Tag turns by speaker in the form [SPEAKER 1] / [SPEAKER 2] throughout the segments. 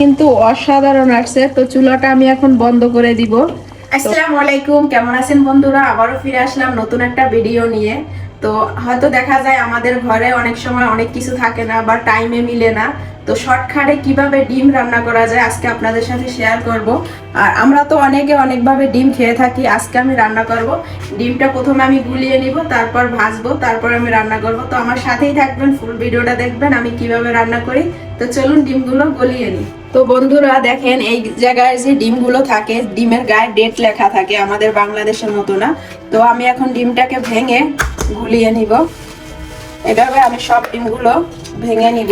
[SPEAKER 1] কিন্তু অসাধারণ আসছে। তো চুলাটা আমি এখন বন্ধ করে দিব।
[SPEAKER 2] আসসালামু আলাইকুম, কেমন আছেন বন্ধুরা? আবারও ফিরে আসলাম নতুন একটা ভিডিও নিয়ে। তো হয়তো দেখা যায় আমাদের ঘরে অনেক সময় অনেক কিছু থাকে না বা টাইমে মিলে না। তো শর্টকাটে কীভাবে ডিম রান্না করা যায় আজকে আপনাদের সাথে শেয়ার করব। আর আমরা তো অনেকে অনেকভাবে ডিম খেয়ে থাকি, আজকে আমি রান্না করব। ডিমটা প্রথমে আমি গুলিয়ে নিব, তারপর ভাজবো, তারপর আমি রান্না করব। তো আমার সাথেই থাকবেন ফুল ভিডিওটা দেখবেন আমি কীভাবে রান্না করি। তো চলুন ডিমগুলো গলিয়ে নিই। তো বন্ধুরা দেখেন, এই জায়গায় যে ডিমগুলো থাকে, ডিমের গায়ে ডেট লেখা থাকে, আমাদের বাংলাদেশের মতো না। তো আমি এখন ডিমটাকে ভেঙে গুলিয়ে নিব। এভাবে আমি সব ডিমগুলো ভেঙে নিব।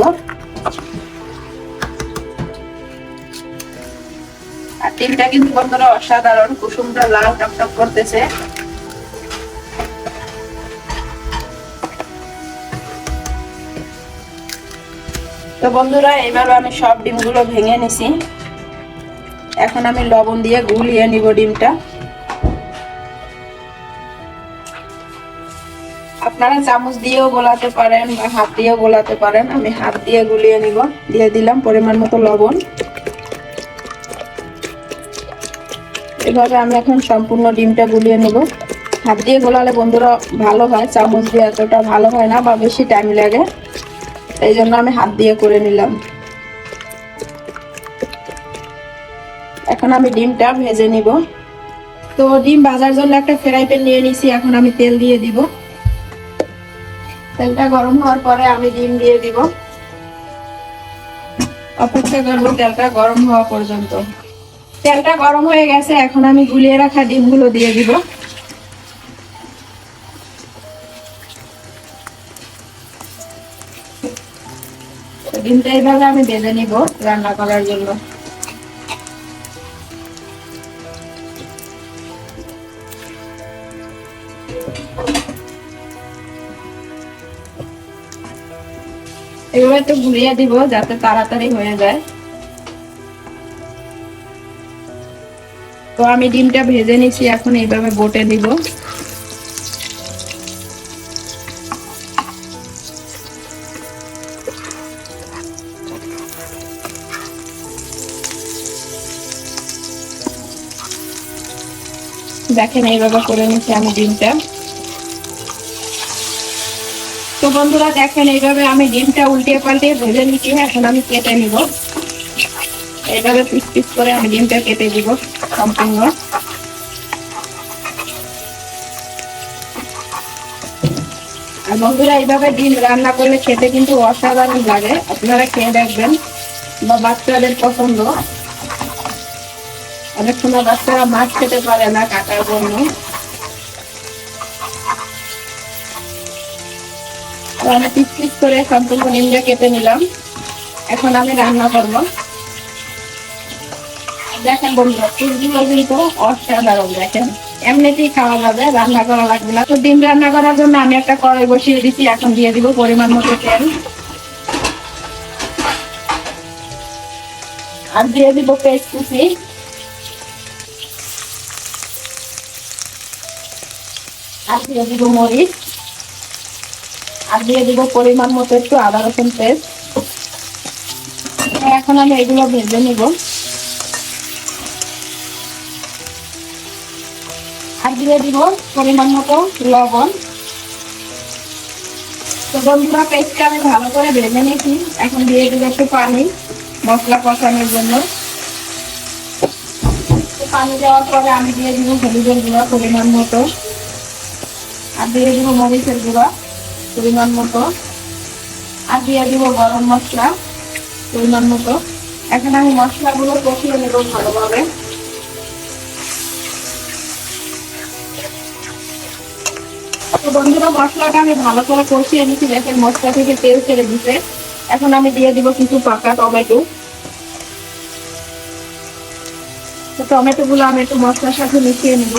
[SPEAKER 2] আর ডিমটা কিন্তু বন্ধুরা অসাধারণ, কুসুমটা লাল টকটক করতেছে। তো বন্ধুরা এইভাবে আমি সব ডিমগুলো ভেঙে নিছি। এখন আমি লবণ দিয়ে গুলিয়ে নিব ডিমটা। আপনারা চামচ দিয়েও গোলাতে পারেন বা হাত দিয়েও গোলাতে পারেন। আমি হাত দিয়ে গুলিয়ে নিব। দিয়ে দিলাম পরিমাণ মতো লবণ। এভাবে আমি এখন সম্পূর্ণ ডিমটা গুলিয়ে নেব। হাত দিয়ে গোলালে বন্ধুরা ভালো হয়, চামচ দিয়ে এতটা ভালো হয় না বা বেশি টাইম লাগে। এই জন্য আমি হাত দিয়ে করে নিলাম। এখন আমি ডিমটা ভেজে নিব। তো ডিম ভাজার জন্য একটা ফ্রাই প্যান নিয়ে নিছি, এখন আমি তেল দিয়ে দিব। তেলটা গরম হওয়ার পরে আমি ডিম দিয়ে দিব। অপেক্ষা করব তেলটা গরম হওয়া পর্যন্ত। তেলটা গরম হয়ে গেছে, এখন আমি গুলিয়ে রাখা ডিমগুলো দিয়ে দিব। ডিমটা এইভাবে আমি বেঁধে নিব রান্না করার জন্য। এভাবে ঘুরিয়ে দিব যাতে তাড়াতাড়ি হয়ে যায়। তো আমি ডিমটা ভেজে নিছি, এখন এইভাবে বটে দিব। দেখেন এইভাবে করে নিচ্ছি আমি ডিমটা। তো বন্ধুরা, দেখেন এইভাবে আমি ডিমটা উল্টিয়ে পাল্টিয়ে ভেজে নিচ্ছি। এখন আমি কেটে নিব। এইভাবে পিস পিস করে আমি ডিমটা কেটে দিব সম্পূর্ণ। আর বন্ধুরা, এইভাবে ডিম রান্না করলে খেতে কিন্তু অসাধারণ লাগে। আপনারা খেয়ে দেখবেন বা বাচ্চাদের পছন্দ। অনেক সময় বাচ্চারা মাছ খেতে পারে না কাটার জন্য। আমি পিস পিস করে সম্পূর্ণ ডিমটা কেটে নিলাম। এখন আমি রান্না করব। দেখেন বন্ধুরা কিন্তু অসাধারণ, দেখেন। এমনিতেই খাওয়া যাবে, রান্না করা লাগবে না। তো ডিম রান্না করার জন্য আমি একটা কড়াই বসিয়ে দিচ্ছি এখন দিয়ে দিব পরিমাণ মতো তেল। আর দিয়ে দিব পেস্ট কুচি। আর দিয়ে দিব মরিচ। আর দিয়ে দিব পরিমাণ মতো একটু আদা, রসুন পেস্ট। এখন আমি এগুলো ভেজে নিব। আর দিয়ে দিব পরিমাণ মতো লবণ। তো বন্ধুরা, পেস্টটা আমি ভালো করে ভেজে নিয়েছি। এখন দিয়ে দিব একটু পানি, মশলা কষানোর জন্য। পানি দেওয়ার পরে আমি দিয়ে দিব হলুদের গুঁড়া পরিমাণ মতো। আর দিয়ে দিব মরিচের গুঁড়া, পরিমাণ মতো। আর দিয়ে দিব গরম মশলা, পরিমাণ মতো। এখন আমি মশলাগুলো কষিয়ে নেব ভালোভাবে। তো বন্ধুরা, মশলাটা আমি ভালো করে কষিয়ে নিচ্ছি দেখেন মশলা থেকে তেল ছেড়ে দিতে এখন আমি দিয়ে দিব কিছু পাকা টমেটো। তো টমেটো গুলো আমি একটু মশলার সাথে মিশিয়ে নিব।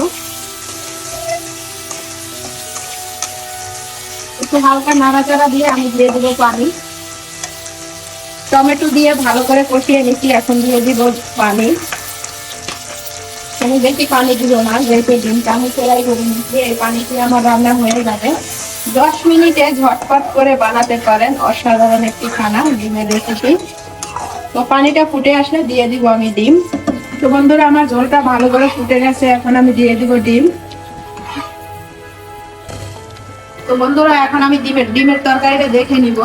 [SPEAKER 2] একটু হালকা নাড়াচাড়া দিয়ে আমি দিয়ে দেবো পানি। টমেটো দিয়ে ভালো করে কষিয়ে নিচ্ছি, এখন দিয়ে দিব পানি। আমি বেশি পানি দিব না, যেহেতু ডিমটা আমি সেলাই করে নিচ্ছি, এই পানিতে আমার রান্না হয়ে যাবে। দশ মিনিটে ঝটপট করে বানাতে পারেন, অসাধারণ একটি খানা ডিমের রেসিপি তো পানিটা ফুটে আসলে দিয়ে দিব আমি ডিম। তো বন্ধুরা, আমার ঝোলটা ভালো করে ফুটে গেছে, এখন আমি দিয়ে দিব ডিম। তো বন্ধুরা, এখন আমি ডিমের ডিমের তরকারিটা দেখে নিব।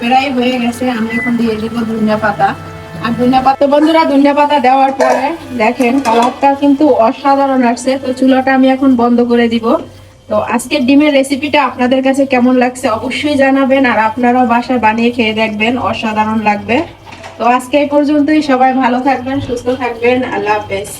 [SPEAKER 2] প্রায় হয়ে গেছে, আমি এখন দিয়ে দিব ধনিয়া পাতা। আর ধনিয়া পাতা বন্ধুরা, ধনিয়া পাতা দেওয়ার পরে দেখেন, কালারটা কিন্তু অসাধারণ আসছে। তো চুলাটা আমি এখন বন্ধ করে দিব। তো আজকের ডিমের রেসিপিটা আপনাদের কাছে কেমন লাগছে অবশ্যই জানাবেন, আর আপনারাও বাসায় বানিয়ে খেয়ে দেখবেন, অসাধারণ লাগবে। তো আজকে এই পর্যন্তই, সবাই ভালো থাকবেন, সুস্থ থাকবেন, আল্লাহ হাফেজ।